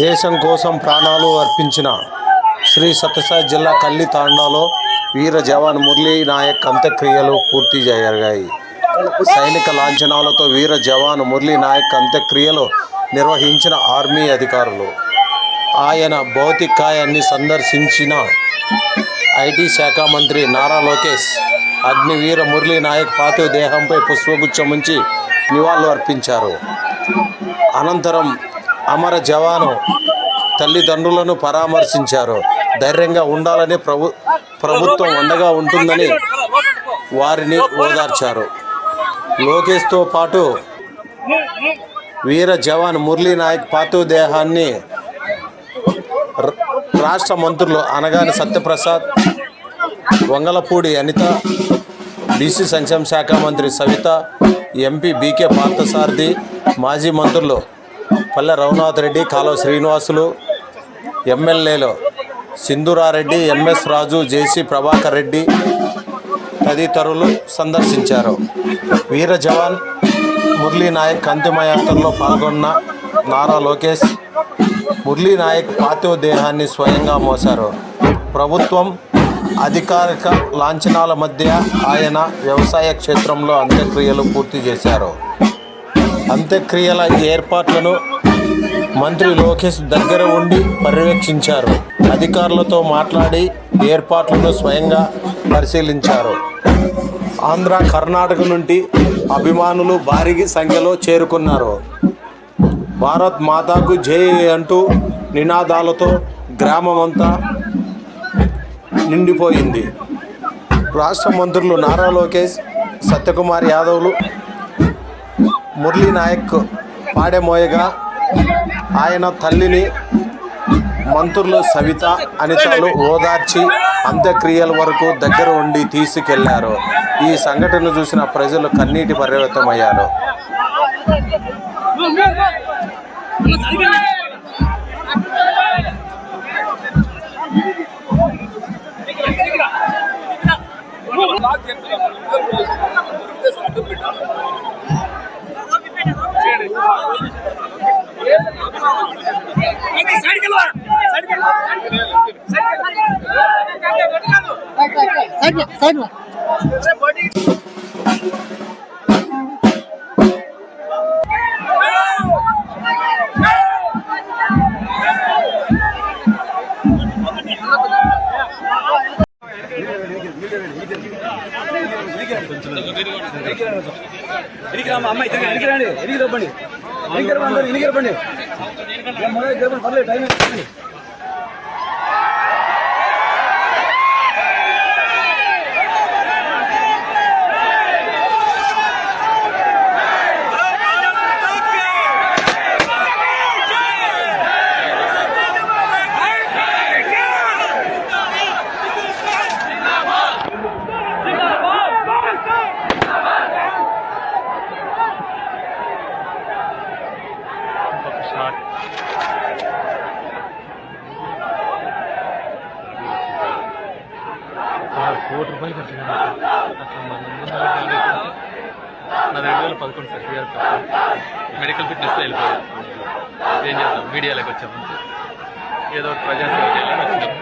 దేశం కోసం ప్రాణాలు అర్పించిన శ్రీ సత్యసాయి జిల్లా కల్లి తాండాలో వీర జవాన్ మురళీ నాయక్ అంత్యక్రియలు పూర్తి జరిగాయి. సైనిక లాంఛనాలతో వీర జవాన్ మురళీ నాయక్ అంత్యక్రియలు నిర్వహించిన ఆర్మీ అధికారులు. ఆయన భౌతికాయాన్ని సందర్శించిన ఐటీ శాఖ మంత్రి నారా లోకేష్ అగ్నివీర మురళీ నాయక్ పార్థివ దేహంపై పుష్పగుచ్చముంచి నివాళులు అర్పించారు అనంతరం అమర జవాను తల్లిదండ్రులను పరామర్శించారు. ధైర్యంగా ఉండాలని ప్రభు ప్రభుత్వం అండగా ఉంటుందని వారిని ఓదార్చారు. లోకేష్తో పాటు వీర జవాన్ మురళీ నాయక్ పార్థివ దేహాన్ని రాష్ట్ర మంత్రులు అనగాని సత్యప్రసాద్ వంగలపూడి అనిత బీసీ సంక్షేమ శాఖ మంత్రి సవిత ఎంపీ బీకే పార్థసారథి మాజీ మంత్రులు పల్లె రఘునాథ్ రెడ్డి కాలువ శ్రీనివాసులు ఎమ్మెల్యేలు సింధురారెడ్డి ఎంఎస్ రాజు జేసీ ప్రభాకర్ రెడ్డి తదితరులు సందర్శించారు. వీర జవాన్ మురళీ నాయక్ అంతిమయాత్రలో పాల్గొన్న నారా లోకేష్ మురళీ నాయక్ పార్థివ దేహాన్ని స్వయంగా మోశారు. ప్రభుత్వం అధికారిక లాంఛనాల మధ్య ఆయన వ్యవసాయ క్షేత్రంలో అంత్యక్రియలు పూర్తి చేశారు. అంత్యక్రియల ఏర్పాట్లను మంత్రి లోకేష్ దగ్గర ఉండి పర్యవేక్షించారు. అధికారులతో మాట్లాడి ఏర్పాట్లను స్వయంగా పరిశీలించారు. ఆంధ్ర కర్ణాటక నుండి అభిమానులు భారీ సంఖ్యలో చేరుకున్నారు. భారత్ మాతాకు జై అంటూ నినాదాలతో గ్రామమంతా నిండిపోయింది. రాష్ట్ర మంత్రులు నారా లోకేష్ సత్యకుమార్ యాదవ్లు మురళీ నాయక్ పాడెమోయగా ఆయన తల్లిని మంత్రులు సవిత అనితలు ఓదార్చి అంత్యక్రియల వరకు దగ్గర ఉండి తీసుకెళ్ళారు. ఈ సంఘటన చూసిన ప్రజలు కన్నీటి పర్యవతమయ్యారు. సైడ్ సైడ్ ఎనికి రామ్మా అమ్మ ఇద్దరు ఎనికి రండి ఎనికి తప్పండి ఎనికి రప్పండి ఎనికి రప్పండి મળે కోటి రూపాయలు ఖర్చు నా రెండు వేల పదకొండు సార్ సిఆర్ మెడికల్ ఫిట్నెస్లో వెళ్ళిపోయాను. ఏం చేద్దాం? మీడియాలోకి వచ్చాము ఏదో ప్రజాసేవ చేయాలని వచ్చినాము